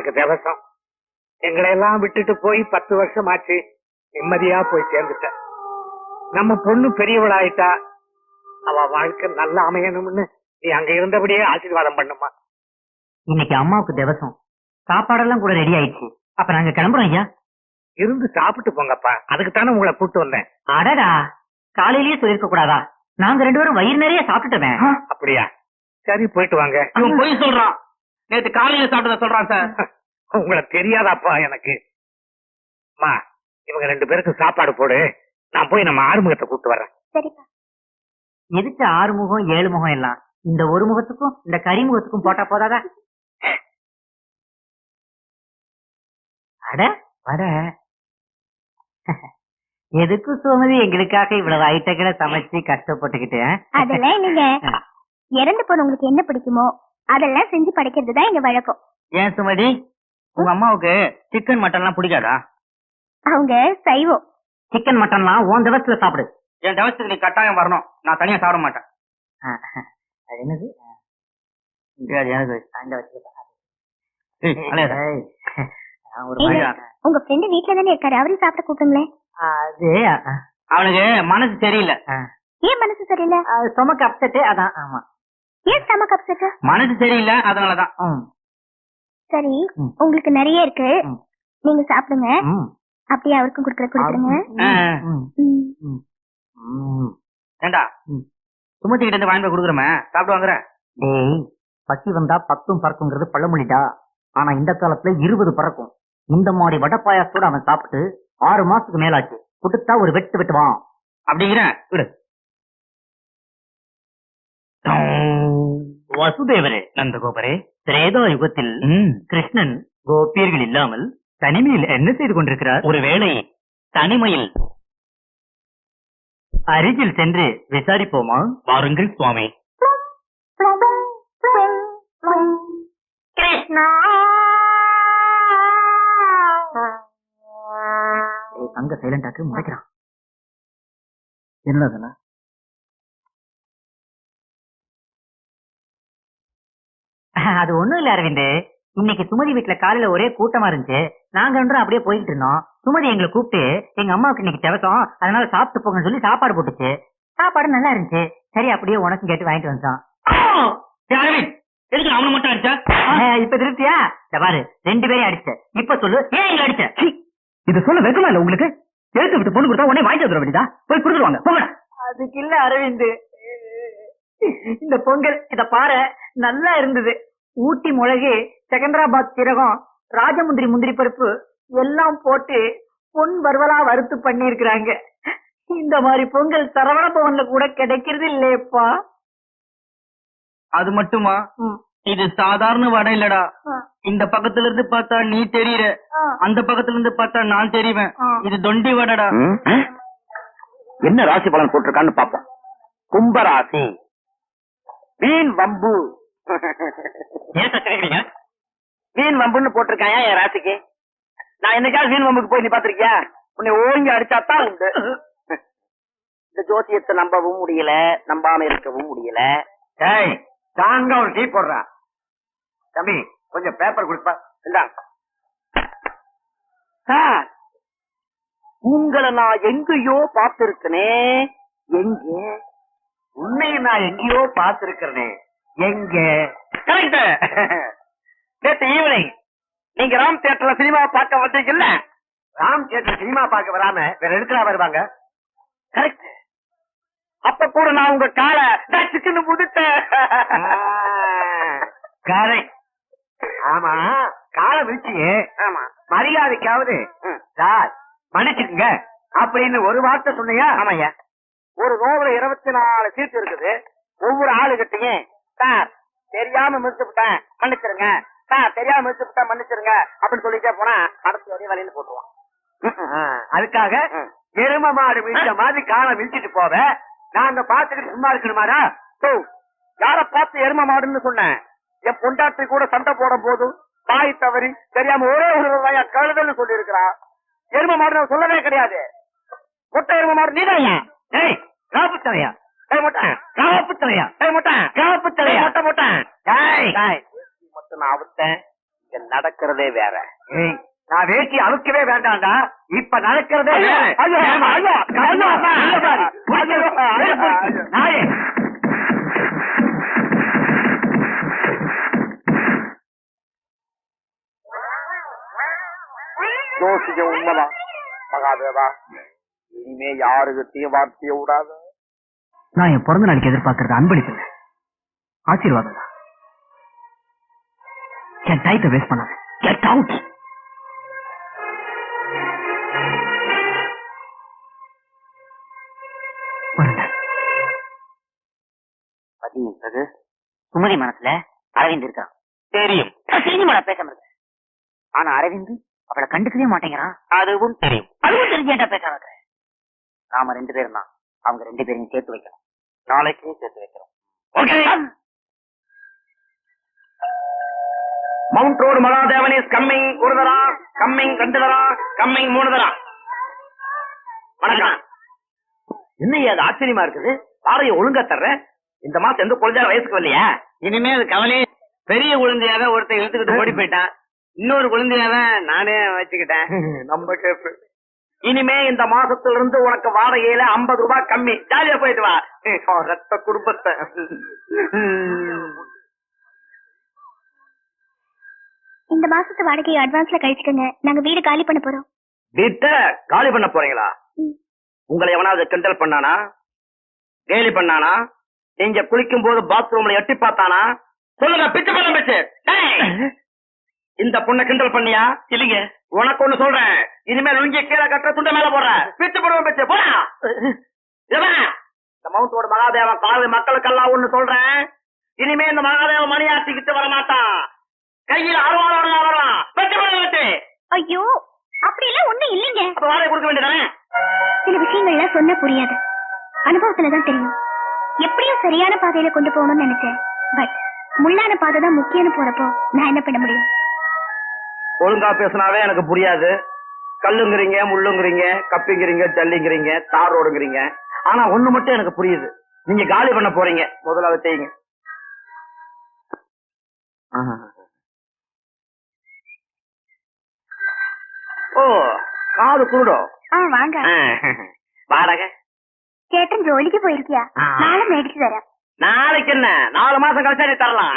எனக்கு திவசம். எங்களை எல்லாம் விட்டுட்டு போய் பத்து வருஷம் ஆச்சு நிம்மதியா போய் சேர்ந்துட்டேன் நம்ம பொண்ணு பெரியவளாயிட்டா அவ வாழ்க்கை நல்லா அமையணும்னு நீ அங்க இருந்தபடியே ஆசீர்வாதம் பண்ணுமா? இன்னைக்கு அம்மாவுக்கு திவசம். சாப்பாடெல்லாம் கூட ரெடி ஆயிடுச்சு. அப்ப நாங்க கிளம்புறோம் ஐயா. இருந்து சாப்பிட்டு போங்கப்பா. அதுக்கு தானே உங்களை கூட்டு வந்தேன். அடடா. காலையிலேயே சொல்லிருக்க கூடாதா? நாங்க ரெண்டு பேரும் வயிறு நிறைய சாப்பிட்டுட்டோமே. அப்படியா? சரி போயிட்டு வாங்க. இவன் பொய் சொல்றான். நேத்து காலையில சாப்பிட்டத சொல்றான் சார். உங்களை தெரியாதாப்பா எனக்கு. அம்மா இவங்க ரெண்டு பேருக்கு சாப்பாடு போடு. நான் போய் நம்ம ஆறுமுகத்தை கூட்டு வர்றேன். சரிப்பா. எதுக்கு ஆறு முகம் ஏழு முகம் எல்லாம்? இந்த ஒரு முகத்துக்கும் இந்த கரிமுகத்துக்கும் போட்டா போதாதா? அட வட எதுக்கு சுமதி எங்களுக்காக இவ்வளவு ஐட்டங்களை சமைச்சு கஷ்டப்பட்டுக்கிட்டு அதெல்லாம் இல்லைங்க இறந்து போனவங்களுக்கு என்ன பிடிக்குமோ அதெல்லாம் செஞ்சு படைக்கிறது தான் எங்க வழக்கம். ஏன் சுமதி? உங்க அம்மாவுக்கு சிக்கன் மட்டன் எல்லாம் பிடிக்காதா? அவங்க சைவம். சிக்கன் மட்டன்லாம் உன் திவசத்துல சாப்பிடு. என் தவசத்துக்கு நீ கட்டாயம் வரணும். நான் தனியா சாப்பிட மாட்டேன். அது என்னது? எனக்கு அந்த உங்க ஃப்ரெண்டு வீட்ல தானே இருக்காரு. அவரையும் சாப்பிட கூப்பிடுங்களேன். அது அவனுக்கு மனசு சரியில்லை. ஏன் மனசு சரியில்லை? அது ஸ்டொமக் அப்செட் அதான் ஆமா. ஏன் ஸ்டமக் அப்செட் மனசு சரியில்லை அதனாலதான். ம், சரி. உங்களுக்கு நிறைய இருக்கு. நீங்க சாப்பிடுங்க. அப்படியே அவருக்கும் கொடுக்குற. ம். ஏண்டா. சுமதி கிட்ட இருந்து வாங்கி போய் கொடுக்குறமே. சாப்பிட்டு டேய் பசி வந்தா பத்தும் பறக்குங்கிறது பழமொழிடா. ஆனா இந்த காலத்துல இருபது பறக்கும். இந்த மாதிரி வடை பாயாசத்தோட அவன் சாப்பிட்டு ஆறு மாசத்துக்கு மேலாச்சு. கொடுத்தா ஒரு வெட்டு வெட்டுவான். அப்படிங்கிற. விடு. வசுதேவரே. நந்தகோபரே திரேதா யுகத்தில் கிருஷ்ணன் கோபியர்கள் இல்லாமல் தனிமையில் என்ன செய்து கொண்டிருக்கிறார்? ஒருவேளை தனிமையில் அருகில் சென்று விசாரிப்போமா? வாருங்கள் சுவாமி. கிருஷ்ணா. அங்க சைலண்டாக்கு முறைக்கிறான். என்னடா அது ஒண்ணும் இல்ல அரவிந்த். இன்னைக்கு சுமதி வீட்டுல காலையில ஒரே கூட்டமா இருந்துச்சு. நாங்க ரெண்டும் அப்படியே போயிட்டு இருந்தோம். சுமதி எங்களை கூப்பிட்டு எங்க அம்மாவுக்கு இன்னைக்கு திவசம் அதனால சாப்பிட்டு போங்கன்னு சொல்லி சாப்பாடு போட்டுச்சு. சாப்பாடு நல்லா இருந்துச்சு. சரி அப்படியே உனக்கும் கேட்டு வாங்கிட்டு அரவிந்த். எதுக்கு அவனை மட்டும் அடிச்சா? இப்ப திருப்தியா? பாரு ரெண்டு பேரையும் அடிச்ச இப்ப சொல்லு ஏன் அடிச்ச? இது சொல்ல வெக்கமா இல்ல உங்களுக்கு? எழுத்து விட்டு பொண்ணு கொடுத்தா உடனே வாங்கிட்டு வந்துட வேண்டியதா போய் கொடுத்துருவாங்க. போங்க அதுக்கு இல்ல அரவிந்த். இந்த பொங்கல் இத பாரு நல்லா இருந்தது. ஊட்டி மிளகு செகந்திராபாத் சீரகம் ராஜமுந்திரி முந்திரி பருப்பு எல்லாம் போட்டு பொன் வறுவலா வறுத்து பண்ணிருக்கிறாங்க இந்த மாதிரி பொங்கல் சரவண பவன்ல கூட கிடைக்கிறது இல்லையப்பா. அது மட்டுமா. இது சாதாரண வடை இல்லடா. இந்த பக்கத்துல இருந்து பார்த்தா நீ தெரியற. அந்த பக்கத்துல இருந்து பார்த்தா நான் தெரிவேன். இது தொண்டி வடடா. என்ன ராசி பலன் போட்டிருக்கான்னு பாப்போம் கும்பராசி. வீண் வம்பு. ஏன் சச்சரிக்கிறீங்க வீண் வம்புன்னு போட்டிருக்கான் என் ராசிக்கு? நான் என்னைக்காவது வீண் வம்புக்கு போய் நீ பாத்திருக்கியா உன்னை ஓங்கி அடிச்சாத்தான் உண்டு. இந்த ஜோசியத்தை நம்பவும் முடியல நம்பாம இருக்கவும் முடியல. ஏய் தாங்க ஒரு டீ போடுறா. தம்பி கொஞ்சம் பேப்பர் கொடுப்பா. இந்தாங்க உங்களை நான் எங்கேயோ பார்த்திருக்கனே. எங்க? உன்னைய நான் எங்கேயோ பார்த்திருக்கிறனே. எங்க? கரெக்ட் நேற்று ஈவினிங் நீங்க ராம் தியேட்டர்ல சினிமா பார்க்க வந்தீங்கல்ல ராம் தியேட்டர் சினிமா பார்க்க வராம வேற எதுக்குறா வருவாங்க? கரெக்ட் அப்ப கூட நான் உங்க காலை சிக்கன்னு முடுத்தேன் கரெக்ட் ஆமா. காலை விழிச்சியே ஆமா. மரியாதைக்காவது. சார் மன்னிச்சுக்குங்க அப்படின்னு ஒரு வார்த்தை சொன்னீங்க ஆமாய்யா. ஒரு நோவுல இருபத்தி நாலு சீட்டு இருக்குது. ஒவ்வொரு ஆளுகிட்டையும் சார் தெரியாம மிதிச்சு விட்டேன் மன்னிச்சிருங்க. சார் தெரியாம மிதிச்சு விட்டேன் மன்னிச்சிருங்க. அப்படின்னு சொல்லிட்டே போனா அடுத்த வரையும் வலையில போட்டுருவான். அதுக்காக எரும மாடு மிதிச்ச மாதிரி காலை மிதிச்சிட்டு போவ. நாங்க பாத்துக்கிட்டு சும்மா இருக்கணுமாடா? ஓ யார பார்த்து எரும மாடுன்னு சொன்னேன்? என் பொண்டாட்டி கூட சண்டை போடும் போது தாய் தவறி தெரியாம ஒரே ஒரு ரூபாயா கழுதல்னு சொல்லி இருக்கிறா எரும மாடு சொல்லவே கிடையாது. முட்டை எரும மாடு நீதான் ஏய் காப்பு தலையா ஏய் முட்டை. காப்பு தலையா ஏய் முட்டை. காப்பு தலையா முட்டை முட்டை. ஏய். ஏய். மட்டும் நான் அவுத்தேன். நடக்கிறதே வேற. நான் வேட்டி அழுக்கவே வேண்டாம்டா. இப்ப நடக்கிறதே. யோசிக்க உண்மைதான். மகாதேவா இனிமே யாருகிட்டயும் வார்த்தைய விடாத. நான் என் பிறந்த நாளைக்கு எதிர்பார்க்கறது அன்பளிப்பு இல்ல. ஆசீர்வாதம் தான். என் டைத்தை வேஸ்ட் பண்ணாத. கெட் அவுட் சுமதி மனசுல அரவிந்த் இருக்கான். தெரியும். தெரிஞ்சுமா பேச முடியல ஆனா அரவிந்த் அவளை கண்டுக்கவே மாட்டேங்கிறான். அதுவும் தெரியும். அதுவும் தெரிஞ்சேன்டா பேச வைக்கிறேன் நாம ரெண்டு பேரும் தான். அவங்க ரெண்டு பேரையும் சேர்த்து வைக்கணும். நாளைக்கு சேர்த்து வைக்கிறோம் Mount Road Mahadevan is coming ஒரு தரா கம்மிங் ரெண்டு தரா கம்மிங் மூணு தரா வணக்கம். என்ன அது ஆச்சரியமா இருக்குது? பாறைய ஒழுங்கா தர்ற? இந்த மாசம் எந்த குழந்தைய வயசுக்கு வரலையா? இனிமே அது கவலையே பெரிய குழந்தையாவே ஒருத்தன் இழுத்துக்கிட்டு ஓடி போயிட்டான். இன்னொரு குழந்தையாவே நானே வச்சுக்கிட்டேன். நம்ம கேஸ் இனிமே இந்த மாசத்துல இருந்து உனக்கு வாடகையில 50 ரூபாய் கம்மி. ஜாலியா போயிட்டு வா. ரத்த குடும்பத்தை. இந்த மாசத்து வாடகையை அட்வான்ஸ்ல கழிச்சுக்கோங்க. நாங்க வீடு காலி பண்ண போறோம். வீட்டை காலி பண்ண போறீங்களா. உங்களை எவனாவது கிண்டல் பண்ணானா? கேலி பண்ணானா? நீங்க குளிக்கும் போது பாத்ரூம்ல எட்டி பார்த்தானா? சொல்லுங்க பிச்சு பண்ண பிச்சு! இந்த பொண்ணை கிண்டல் பண்ணியா? இல்லைங்க. உனக்கு ஒண்ணு சொல்றேன். இனிமேல் லுங்கிய கீழே கட்டுற துண்டை மேல போடுற. பிச்சு போடுவோம் பிச்சு. போடா. இந்த மவுண்ட் ரோடு மகாதேவன் காது மக்களுக்கெல்லாம் ஒண்ணு சொல்றேன். இனிமே இந்த மகாதேவன் மணியாட்டிக்கிட்டு வர மாட்டான் கையில அருவாளோட பிச்சு போடுவோம் பிச்சு. ஐயோ அப்படியெல்லாம் ஒண்ணும் இல்லைங்க. வாடகை கொடுக்க வேண்டியதானே? சில விஷயங்கள்லாம் சொன்னா புரியாது. அனுபவத்துல தான் தெரியும். எப்படியும் சரியான பாதையில கொண்டு போகணும்னு நினைச்சேன். பட் முள்ளான பாதை தான் முக்கியம்னு போறப்போ நான் என்ன பண்ண முடியும்? ஒழுங்கா பேசினாவே எனக்கு புரியாது கல்லுங்கிறீங்க முள்ளுங்கிறீங்க கப்பிங்கிறீங்க ஜல்லிங்கிறீங்க தார் ரோடுங்கிறீங்க ஆனா ஒண்ணு மட்டும் எனக்கு புரியுது நீங்க காலி பண்ண போறீங்க முதல்ல அதை செய்யுங்க ഓ കാത് കൂടോ ആ വാങ്ക വാടക ചേട്ടൻ ജോലിക്ക് പോയിരിക്കുക നാളെ മേടിച്ചു തരാം നാളേക്ക് തന്നെ നാല് മാസം കളിച്ചാൽ തരലാം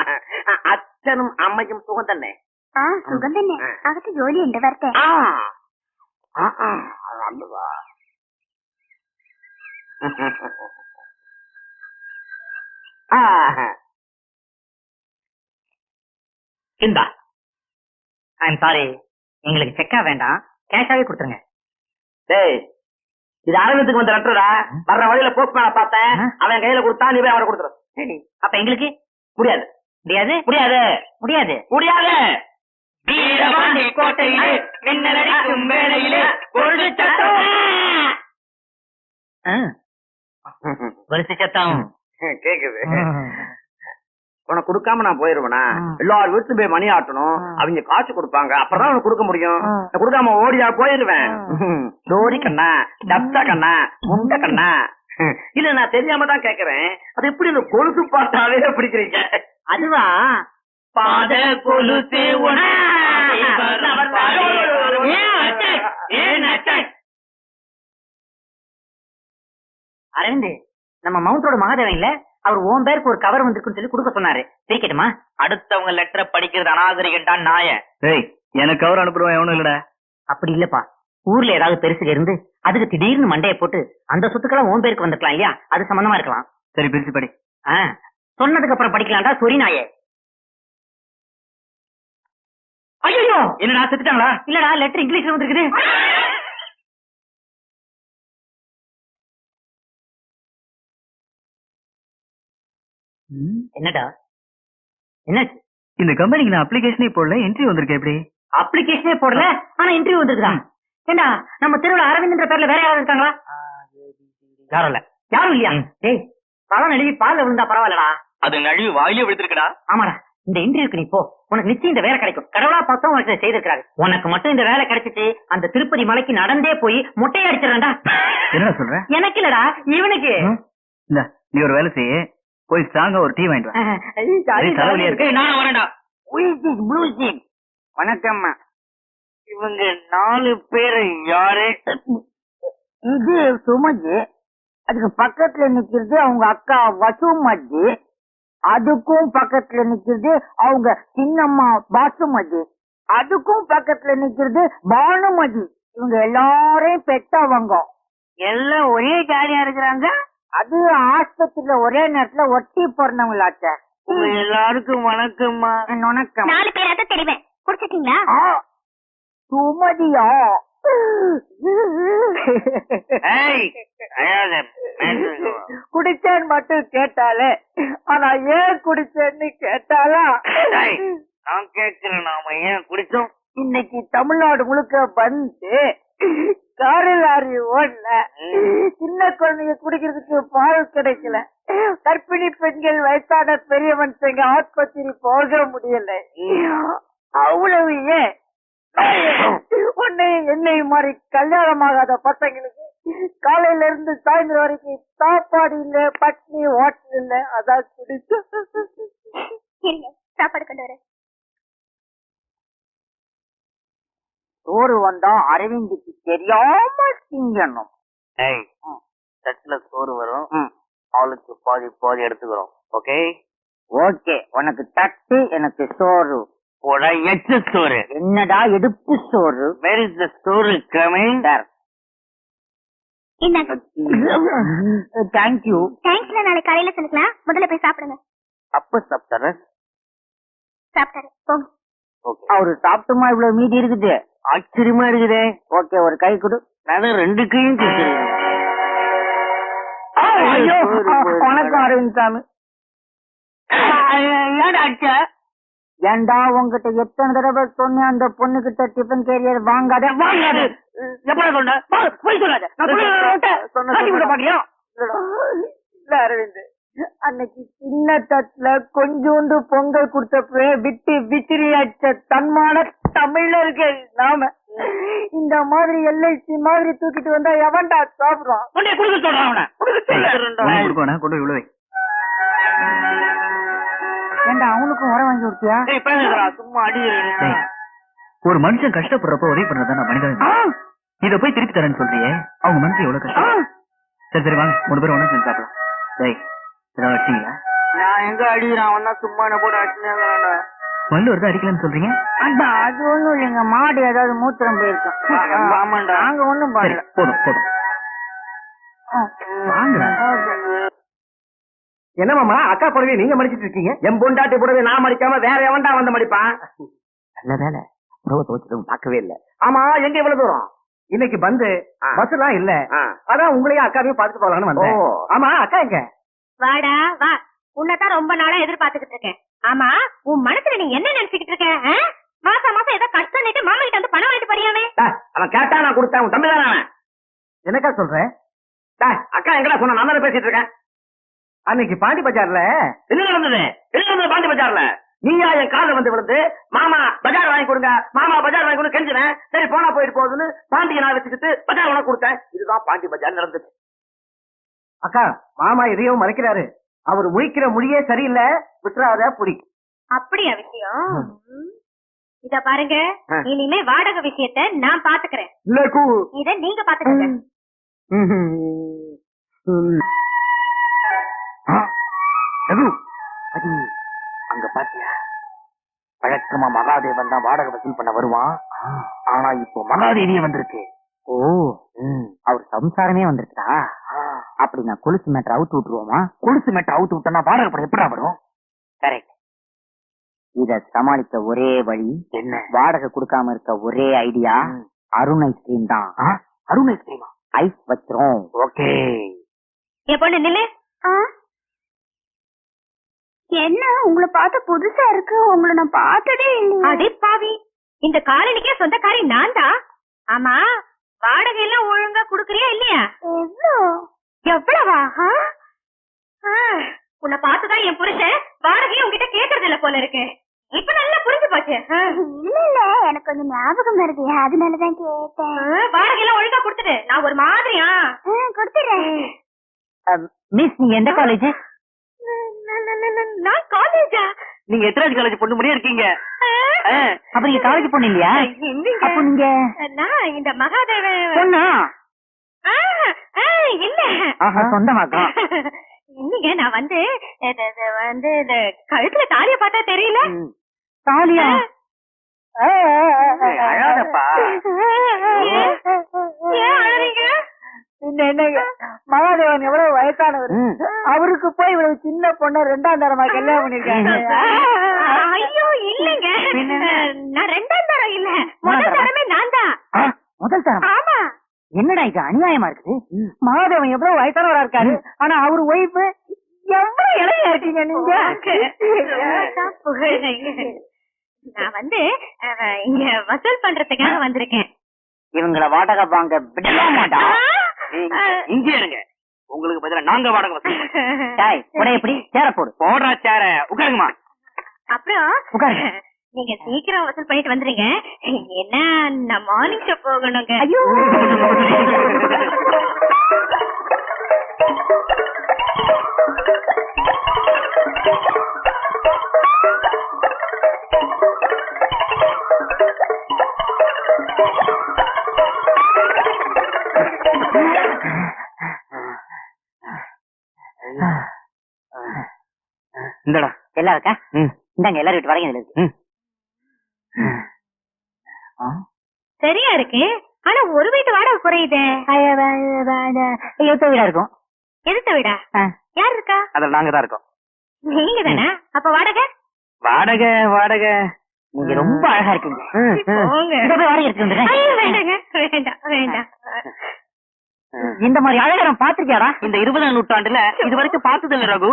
അച്ഛനും അമ്മയ്ക്കും സുഖം തന്നെ ആ സുഖം തന്നെ അകത്ത് ജോലിയുണ്ട് വരട്ടെ ആ ആ, ആ, നല്ലതാ ആ இந்தா ஐம் சாரி எங்களுக்கு செக்கா வேண்டாம் கேஷாவே கொடுத்துருங்க டேய் இது அரவிந்துக்கு வந்த லெட்டரா வர்ற வழியில போஸ்ட்மேன பார்த்தேன் ஆ. அவன் கையில கொடுத்தா நீ போய் அவனை கொடுத்துரு சரி அப்ப எங்களுக்கு முடியாது முடியாது முடியாது முடியாது முடியாது வீரபாண்டி கோட்டையிலே மின்னலடிக்கும் வேளையிலே பொழுது சட்டம் ஆ, கொலுசு சத்தம். கேக்குது. உனக்கு கொடுக்காம நான் போயிருவேனா? ம். எல்லார் வீட்டுல போய் மணி ஆட்டணும். அவங்க காசு கொடுப்பாங்க. அப்பதான் உனக்கு கொடுக்க முடியும். கொடுக்காம ஓடியா போயிருவேன். டோரி கண்ணா டப்சா கண்ணா முண்ட கண்ணா. இல்ல நான் தெரியாம தான் கேக்குறேன். அது எப்படி இந்த கொலுசு பாட்டாவே பிடிக்கிறீங்க? அதுவா? பாத கொலுசு அரவிந்த் நம்ம மவுண்ட் ரோடு மகாதேவன் இல்ல? அவர் ஓன் பேருக்கு ஒரு கவர் வந்திருக்குன்னு சொல்லி கொடுக்க சொன்னாரு. பிரிக்கட்டுமா அடுத்தவங்க லெட்டரை படிக்கிறது அநாகரிகண்டான் நாய. எனக்கு அவர் அனுப்புறவன் எவனும் இல்லடா. அப்படி இல்லப்பா. ஊர்ல ஏதாவது பெருசுக இருந்து அதுக்கு திடீர்னு மண்டைய போட்டு அந்த சொத்துக்கெல்லாம் ஓன் பேருக்கு வந்திருக்கலாம் இல்லையா? அது சம்பந்தமா இருக்கலாம். சரி பிரிச்சு படி. சொன்னதுக்கு அப்புறம் படிக்கலாம்டா சொரி நாயே. ஐயோ என்னடா செத்துட்டாங்களா? இல்லடா லெட்டர் இங்கிலீஷ்ல வந்திருக்குது. என்னடா? என்னாச்சு? இந்த கம்பெனிக்கு நான் அப்ளிகேஷனே போடல என்ட்ரி வந்திருக்கேன் எப்படி? அப்ளிகேஷனே போடல ஆனா இன்டர்வியூ வந்திருக்குதா? ஏண்டா நம்ம தெருவுல அரவிந்த்ன்ற பேர்ல வேற யாராவது இருக்காங்களா? யாரும் இல்ல. யாரும் இல்லையா? டேய் பழம் எழுதி பால்ல விழுந்தா பரவாயில்லடா. அது நழுவி வாயிலே விழுந்திருக்கடா. ஆமாடா. இந்த இன்டர்வியூக்கு நீ போ. உனக்கு நிச்சயம் இந்த வேலை கிடைக்கும். கடவுளா பார்த்தா உனக்கு இதை செய்திருக்காரு உனக்கு மட்டும் இந்த வேலை கிடைச்சிச்சு அந்த திருப்பதி மலைக்கு நடந்தே போய் மொட்டையை அடிச்சிடறேன்டா. என்னடா சொல்ற? எனக்கு இல்லடா இவனுக்கு? இல்ல நீ ஒரு வேலை செய்ய போய் ஸ்ட்ராங்கா ஒரு டீ வாங்கிட்டு வா. நானும் வரேன்டா? வணக்கம்மா இவங்க நாலு பேரு யாரு? இது சுமதி. அதுக்கு பக்கத்துல நிக்கிறது அவங்க அக்கா வசுமதி. அதுக்கும் பக்கத்துல நிக்கிறது அவங்க சின்னம்மா பாசுமதி. அதுக்கும் பக்கத்துல நிக்கிறது பானுமதி. இவங்க எல்லாரையும் பெத்தவங்க எல்லாம் ஒரே ஜாலியா இருக்கிறாங்க? அது ஆஸ்பத்திரியில ஒரே நேரத்துல ஒட்டி பிறந்தவங்களாச்ச. எல்லாருக்கும் வணக்கம்மா. வணக்கம். நாலு பேராவது தெரிவேன். குடிச்சிட்டீங்களா? சுமதியா. குடிச்சேன்னு மட்டும் கேட்டாலே ஆனா ஏன் குடிச்சேன்னு கேட்டாலா? நான் கேட்கிறேன் நாம ஏன் குடிச்சோம்? இன்னைக்கு தமிழ்நாடு முழுக்க வந்து காரு லாரி ஓடல. சின்ன குழந்தைங்க குடிக்கிறதுக்கு பால் கிடைக்கல. கர்ப்பிணி பெண்கள் வயசான பெரிய மனுஷங்க ஆஸ்பத்திரி போக முடியல. அவ்வளவு ஏன்? உன்னை என்னை மாதிரி கல்யாணமாகாத பசங்களுக்கு காலையில இருந்து சாயந்தரம் வரைக்கும் சாப்பாடு இல்ல பட்னி ஹோட்டல் இல்ல அதான் குடிச்சு. இருங்க சாப்பாடு கொண்டு வரேன் சோறு வந்தா அரவிந்துக்கு தெரியாம திங்கணும். ஏய் தட்டுல சோறு வரும். ஆளுக்கு பாதி பாதி எடுத்துக்கிறோம். ஓகே? ஓகே உனக்கு தட்டு எனக்கு சோறு. போடா எச்சு சோறு. என்னடா எடுப்பு சோறு? வேர் இஸ் த சோறு கமிங் இந்தாங்க தேங்க்யூ தேங்க்ஸ்ல நாளைக்கு காலையில சொல்லிக்கலாம் முதல்ல போய் சாப்பிடுங்க. அப்ப சாப்பிட்டார சாப்பிட்டாரு போங்க அவரு சாப்பிட்டுமா இவ்வளவு மீதி இருக்குது? ஆச்சரியமா இருக்குதே. ஓகே ஒரு கை கொடு. நான் ரெண்டு கையும் வணக்கம் அரவிந்த் சாமி. ஏண்டா உங்ககிட்ட எத்தனை தடவை சொன்னேன்? அந்த பொண்ணு கிட்ட டிஃபன் கேரியர் வாங்காத வாங்காத. எப்ப சொன்ன? போய் சொல்லாத. இல்ல அரவிந்த். அன்னைக்கு சின்ன தட்டுல கொஞ்சோண்டு பொங்கல் கொடுத்தப்பவே விட்டு விசிறியாச்ச தன்மான தமிழர்கள் நாம. இந்த மாதிரி எல்ஐசி மாதிரி தூக்கிட்டு வந்தா எவன்டா சாப்பிடுறான் உன்னை குடுக்க சொல்றான் கொண்டு ஏண்டா அவனுக்கும் உரம் வாங்கி கொடுத்தியா? சும்மா டேய், ஒரு மனுஷன் கஷ்டப்படுறப்ப உதவி பண்றதா மனிதன். இத போய் திருப்பி தரேன்னு சொல்றியே அவங்க மனசு எவ்வளவு கஷ்டம்? சரி சரி வாங்க. மூணு பேரும் ஒண்ணு செஞ்சு சாப்பிடலாம். டேய் ஏதாவது அடிச்சீங்களா நான் எங்க அடிக்கிறான்? தான் சும்மா என்ன போட்டு அடிச்சுனாங்க மல்லு வருது அடிக்கலன்னு சொல்றீங்க? அடா அது ஒண்ணும் இல்லைங்க. மாடு ஏதாவது மூத்திரம் போயிருக்கும். ஆமாண்டா. நாங்க ஒண்ணும் பண்ணல. போதும் போதும். வாங்குறா என்ன மாமா அக்கா புடவை நீங்க மடிச்சிட்டு இருக்கீங்க? என் பொண்டாட்டி புடவை நான் மடிக்காம வேற எவன்டா வந்து மடிப்பான் நல்ல வேலை புடவை துவச்சிட்டு பார்க்கவே இல்ல. ஆமா எங்க இவ்வளவு தூரம்? இன்னைக்கு பந்து பஸ் எல்லாம் இல்ல. அதான் உங்களையும் அக்காவையும் பாத்துட்டு போலாம்னு வந்தேன். ஆமா அக்கா எங்க? வாடா வா. உன்னைத்தான் ரொம்ப நாளா எதிர்பார்த்துக்கிட்டு இருக்கேன். ஆமா உன் மனசுல நீ என்ன நினைச்சுக்கிட்டு இருக்க? மாசம் மாசம் ஏதோ கஷ்டம் நிட்டு மாமா கிட்ட வந்து பணம் வாங்கிட்டு போறியாவே அவன் கேட்டா நான் கொடுத்தேன் உன் தம்பி தானே அவன்? என்னக்கா சொல்றேன் அக்கா எங்கடா சொன்ன நான் பேசிட்டு இருக்கேன். அன்னைக்கு பாண்டி பஜார்ல என்ன நடந்தது? என்ன நடந்தது பாண்டி பஜார்ல? நீயா என் கால வந்து விழுந்து மாமா பஜார் வாங்கி கொடுங்க. மாமா பஜார் வாங்கி கொடுங்க. கெஞ்சினேன் சரி போனா போயிட்டு போகுதுன்னு பாண்டியை நான் வச்சுக்கிட்டு பஜார் உனக்கு கொடுத்தேன். இதுதான் பாண்டி பஜார் நடந்தது. அக்கா மாமா எதையோ மறைக்கிறாரு. அவர் முழிக்கிற மொழியே சரியில்லை. விட்டுறாத புடி. அப்படியா விஷயம்? இத பாருங்க. இனிமே வாடகை விஷயத்த நான் பாத்துக்கிறேன். இல்ல கூ. இத நீங்க பாத்துக்கங்க. பாத்தியா? வழக்கமா மகாதேவன் தான் வாடகை வசூல் பண்ண வருவான். ஆனா இப்போ மகாதேவியே வந்திருக்கு. ஓ அவர் சம்சாரமே வந்துருக்கா அப்படி நான் கொலுசு மேட்டர் அவுத்து விட்டுருவோமா? கொலுசு மெட்டை அவுத்து விட்டனா வாடகை படம் எப்படா வரும்? கரெக்ட் இத சமாளிக்க ஒரே வழி என்ன? வாடகை கொடுக்காம இருக்க ஒரே ஐடியா அருண் ஐஸ்கிரீம் தான். அருண் ஐஸ்கிரீமா ஐஸ் வச்சிரும். ஓகே என் பொண்ணு நில்லு. என்ன? உங்களை பார்த்த புதுசா இருக்கு. உங்களை நான் பார்த்ததே இல்லையே. அடே பாவி. இந்த காலனிக்கே சொந்தக்காரி நான் தான் ஆமா வாடகை எல்லாம் ஒழுங்கா குடுக்கறியா இல்லையா? எவ்வளோ? எவ்வளவா? உன்னை பார்த்துதான் என் புருஷன் வாடகையை உன்கிட்ட கேக்குறது இல்ல போல இருக்கு. இப்ப நல்லா புரிஞ்சு போச்சு. இல்ல இல்ல. எனக்கு கொஞ்சம் ஞாபகம் வருது. அதனாலதான் கேட்டேன். வாடகை எல்லாம் ஒழுங்கா கொடுத்துடு. நான் ஒரு மாதிரியா? கொடுத்துறேன் மிஸ் நீங்க எந்த காலேஜ் நான் காலேஜா நீங்க எத்தனாவது காலேஜ் பொண்ணு முடியே இருக்கீங்க? அப்ப நீங்க காலேஜ் பொண்ணு இல்லையா. அப்ப நீங்க நான் இந்த மகாதேவ பொண்ணா? இல்ல. ஆஹா சொந்தமாக்கம் இல்லைங்க நான் வந்து வந்து இந்த கழுத்துல தாலிய பார்த்தா தெரியல. தாலியா? அழாதப்பா. ஏன் அழறீங்க? பின்ன என்னங்க? மகாதேவன் எவ்வளவு வயசானவர். அவருக்கு போய் இவ்வளவு சின்ன பொண்ண ரெண்டாம் தரமா கல்யாணம் பண்ணிருக்காங்க. ஐயோ இல்லைங்க. நான் ரெண்டாம் தரம் இல்ல. முதல் தரமே நான் தான். முதல் தரம்? ஆமா. என்னடா இது அநியாயமா இருக்குது? மகாதேவன் எவ்வளவு வயசானவரா இருக்காரு? ஆனா அவர் ஒய்ஃப் எவ்வளவு இளையா இருக்கீங்க நீங்க. நான் வந்து இங்க வசூல் பண்றதுக்காக வந்திருக்கேன். இவங்கள வாடகை வாங்க விட மாட்டான். இங்கே இருங்க. உங்களுக்கு பதிலா நாங்க வாடகை வசூல் எப்படி? சேர போடு. போடுறா சேர. உட்காருங்கம்மா. அப்புறம் உட்காருங்க. நீங்க சீக்கிரம் வசூல் பண்ணிட்டு வந்துருங்க. ஏன்னா நான் மார்னிங் ஷோ போகணுங்க. ஐயோ. இந்தடா. எல்லாம் இருக்கா? ம். இந்தாங்க எல்லாரும் வீட்டு வரைக்கும் இருக்கு. சரியா இருக்கு. ஆனா ஒரு வீட்டு வாடகை குறையுதே. எத்த வீடா இருக்கும். எதுத்த வீடா. யார் இருக்கா? அதுல நாங்க தான் இருக்கோம். நீங்க தானே அப்ப வாடகை? வாடகை வாடகை. நீங்க ரொம்ப அழகா இருக்கீங்க. வாடகை வேண்டாங்க வேண்டாம் வேண்டாம். இந்த மாதிரி அழகை நான் பாத்திருக்கியாடா இந்த இருபதாம் நூற்றாண்டுல இது வரைக்கும் பார்த்தது இல்ல ரகு.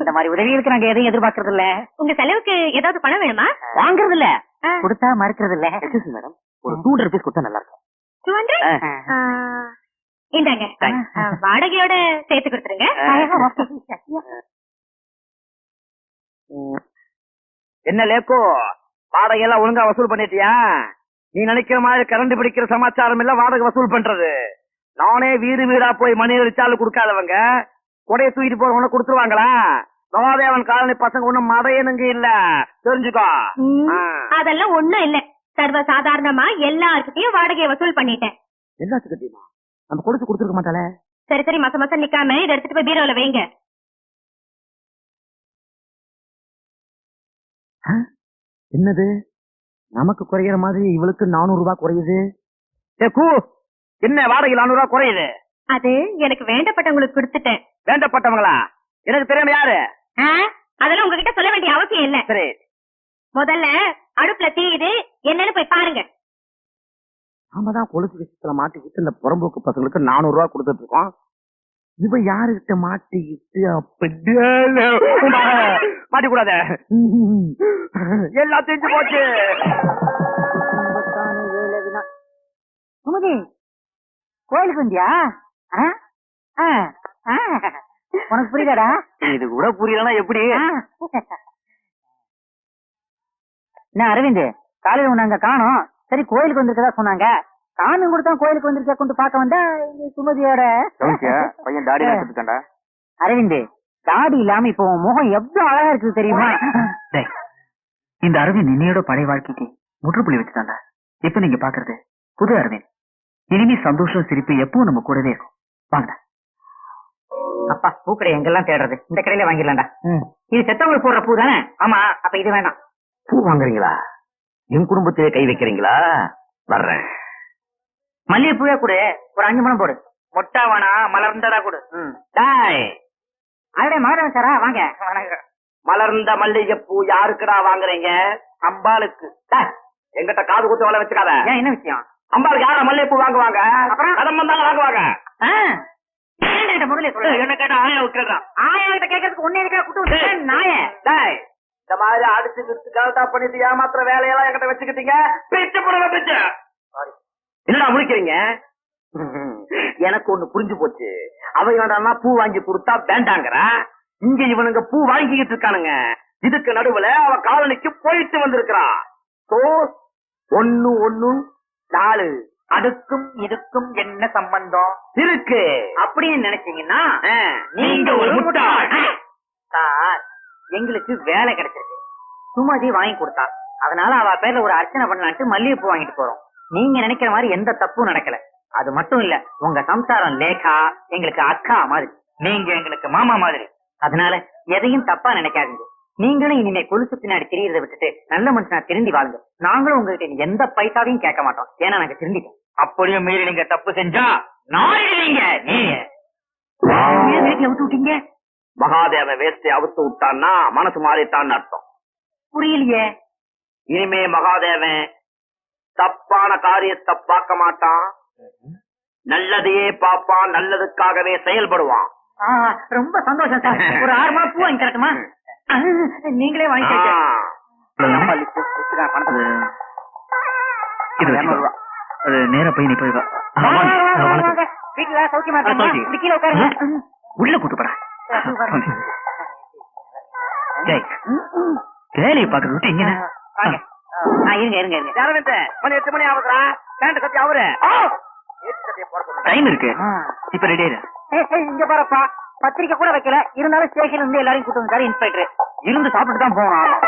இந்த மாதிரி உதவிகளுக்கு நாங்க எதையும் எதிர்பார்க்கறது இல்ல உங்க செலவுக்கு ஏதாவது பணம் வேணுமா? வாங்குறது இல்ல. கொடுத்தா மறுக்கிறது இல்ல மேடம் ஒரு டூ ஹண்ட்ரட் ருபீஸ் கொடுத்தா நல்லா இருக்கும். டூ ஹண்ட்ரட் இந்தாங்க. வாடகையோட சேர்த்து கொடுத்துருங்க. என்ன லேக்கோ? வாடகை எல்லாம் ஒழுங்கா வசூல் பண்ணிட்டியா? நீ நினைக்கிற மாதிரி கரண்ட் பிடிக்கிற சமாச்சாரம் இல்ல வாடகை வசூல் பண்றது. நானே வீடு வீடா போய் மணி அடிச்சாலும் கொடுக்காதவங்க. கொடையை தூக்கிட்டு போறவங்க கொடுத்துருவாங்களா? மகாதேவன் காலனி பசங்க ஒண்ணும் மடையனுங்க இல்ல. தெரிஞ்சுக்கோ. அதெல்லாம் ஒண்ணும் இல்ல. சர்வ சாதாரணமா எல்லார்கிட்டயும் வாடகையை வசூல் பண்ணிட்டேன். எல்லாத்துக்கும் தெரியுமா நம்ம கொடுத்து கொடுத்துருக்க மாட்டாளே. சரி சரி மாசம் மாசம் நிக்காம இதை எடுத்துட்டு போய் பீரோல வைங்க. என்னது? நமக்கு குறையிற மாதிரி இவளுக்கு நானூறு ரூபாய் குறையுது? என்ன வாடகை நானூறு ரூபாய் குறையுது? அது எனக்கு வேண்டப்பட்டவங்களுக்கு கொடுத்துட்டேன். வேண்டப்பட்டவங்களா? எனக்கு தெரியாம யாரு? அதெல்லாம் உங்ககிட்ட சொல்ல வேண்டிய அவசியம் இல்ல. சரி. முதல்ல அடுப்புல தீயுது என்னன்னு போய் பாருங்க. நாம தான் கொலுசு விஷயத்துல மாட்டிக்கிட்டு இந்த புறம்போக்கு பசங்களுக்கு நானூறு ரூபாய் கொடுத்துட்டு இருக்கோம் இவ யாருகிட்ட மாட்டிக்கிட்டு மாட்டி கூடாத எல்லாம் தெரிஞ்சு போச்சு. சுமதி கோயிலுக்கு வந்தியா. உனக்கு புரியுதாடா? இது கூட புரியலன்னா எப்படி. என்ன அரவிந்த்? காலையில உன்னை அங்க காணோம். சரி கோயிலுக்கு வந்திருக்கதா சொன்னாங்க. காணும் கூட தான் கோயிலுக்கு வந்திருக்கா கொண்டு பார்க்க வந்தா சுமதியோட. பையன் தாடி நட்டுருக்காண்டா அரவிந்த் தாடி இல்லாம இப்போ உன் முகம் எவ்வளவு அழகா இருக்குது தெரியுமா? டேய், இந்த அரவிந்த் இன்னையோட பழைய வாழ்க்கைக்கு முற்றுப்புள்ளி வச்சுட்டாண்டா இப்ப நீங்க பாக்குறது புது அரவிந்த். இனிமே சந்தோஷம் சிரிப்பு எப்பவும் நம்ம கூடவே இருக்கும். வாங்கடா அப்பா பூக்கடை எங்கெல்லாம் தேடுறது? இந்த கடையில வாங்கிடலாம்டா. இது செத்தவங்களுக்கு போடுற பூ தானே? ஆமா அப்ப இது வேண்டாம். பூ வாங்குறீங்களா? என் குடும்பத்திலே கை வைக்கிறீங்களா? வர்றேன். மல்லிகை பூவே கொடு. ஒரு அஞ்சு மணம் போடு. மொட்டா வேணா மலர்ந்ததா கொடு. டாய். அதே மகரம் சாரா வாங்க. மலர்ந்த மல்லிகை பூ யாருக்குடா வாங்குறீங்க? அம்பாளுக்கு. எங்கிட்ட காது குத்து வள வச்சுக்காத. ஏன் என்ன விஷயம்? அம்பாளுக்கு யாரா மல்லிகை பூ வாங்குவாங்க? அப்புறம்? கடன் வந்தாங்க வாங்குவாங்க. முதல்ல சொல்லு? என்ன கேட்டா ஆயா விட்டுறான் ஆயா கிட்ட கேட்கறதுக்கு ஒன்னே இருக்கா குட்டு நாய. டேய், இந்த மாதிரி அடிச்சு கிட்டு கலட்டா பண்ணிட்டு ஏமாத்துற வேலையெல்லாம் என்கிட்ட வச்சுக்கிட்டீங்க? பிச்சு போடுங்க பிச்சு. என்னடா முடிக்கிறீங்க எனக்கு ஒண்ணு புரிஞ்சு போச்சு. அவ என்னடா பூ வாங்கி கொடுத்தா வேண்டாங்கறா. இங்க இவனுங்க பூ வாங்கிக்கிட்டு இருக்கானுங்க. இதுக்கு நடுவுல அவ காலனிக்கு போயிட்டு வந்திருக்கிறான். ஒண்ணு ஒண்ணு நாலு. அதுக்கும் இதுக்கும் என்ன சம்பந்தம்? இருக்கு. அப்படின்னு நினைச்சீங்கன்னா நீங்க ஒரு முட்டாள். சார் எங்களுக்கு வேலை கிடைச்சிருக்கு. சுமதி வாங்கி கொடுத்தா. அதனால அவ பேர்ல ஒரு அர்ச்சனை பண்ணலான்ட்டு மல்லிகைப்பூ வாங்கிட்டு போறோம். நீங்க நினைக்கிற மாதிரி எந்த தப்பும் நடக்கல. அது மட்டும் இல்ல உங்க சம்சாரம் லேகா எங்களுக்கு அக்கா மாதிரி. நீங்க எங்களுக்கு மாமா மாதிரி. அதனால எதையும் தப்பா நினைக்காதீங்க. நீங்களும் இனிமே கொலுசு பின்னாடி தெரியறதை விட்டுட்டு நல்ல மனுஷனா திருந்தி வாழுங்க. நாங்களும் உங்ககிட்ட எந்த பைசாவையும் கேட்க மாட்டோம். ஏன்னா நாங்க திருந்திட்டோம். அப்படியும் மீறி நீங்க தப்பு செஞ்சா நாயிடுவீங்க நீங்க வீட்டுல விட்டு விட்டீங்க? மகாதேவ வேஸ்டை அவுத்து விட்டான்னா மனசு மாறிட்டான்னு அர்த்தம். புரியலையே. இனிமே மகாதேவன் தப்பான காரியத்தை பார்க்க மாட்டான். நல்லதையே பார்ப்பான் நல்லதுக்காகவே செயல்படுவான். ரொம்ப சந்தோஷம் சார். ஒரு ஆறு மாசம் பூ வாங்கி தரட்டுமா? நீங்களே வாங்கி ஆ. அது இது வச்சுக்கோ. அது நேரா போய் நீ போய் வா. வீட்டுல சௌக்கியமா இப்படி கீழே உட்காருங்க. உள்ள கூட்டு போடா. டேய், வேலையை பாக்குறது விட்டு இங்க இருங்க இருங்க இருங்க. யாரவிந்த மணி எட்டு மணி ஆகுதுடா. பேண்ட் கட்டி அவரு. டைம் இருக்கு. இப்ப ரெடி ஆயிரு. இங்க பாருப்பா. பத்திரிக்கை கூட வைக்கல. இருந்தாலும் ஸ்டேஷன்ல இருந்து எல்லாரையும் கூட்டு வந்தாரு இன்ஸ்பெக்டர் இருந்து சாப்பிட்டு தான் போகணும்.